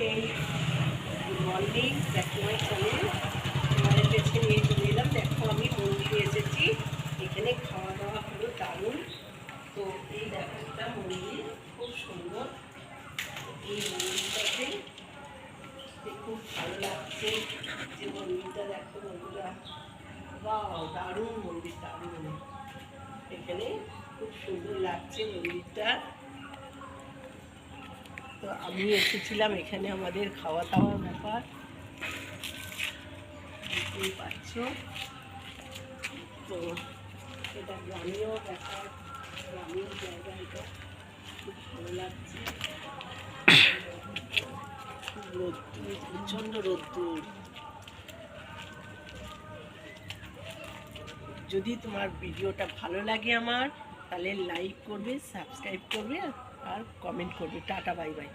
এই good morning দেখো মাই channel তোমাদের চলে এলাম। দেখো, আমি মন্দিরে এসেছি। এখানে খাওয়া দাওয়া হলো দারুণ। তো এই একটা মন্দির খুব সুন্দর। এই মন্দিরটাতে খুব ভালো লাগছে। যে মন্দিরটা দেখো, বন্ধুরা। বাহ দারুণ মন্দির দারুণ। এখানে খুব সুন্দর লাগছে মন্দিরটা। তো আমি এসেছিলাম, এখানে আমাদের খাওয়া দাওয়ার ব্যাপার। বুঝতেই পারছ তো এটা গ্রামীয় ব্যাপার গ্রামীণ জায়গা এটা খুব ভালো লাগছে। রোদ্দুর, প্রচণ্ড রোদ্দুর। যদি তোমার ভিডিওটা ভালো লাগে আমার তাহলে লাইক করবে সাবস্ক্রাইব করবে আর কমেন্ট করবে। Tata bye bye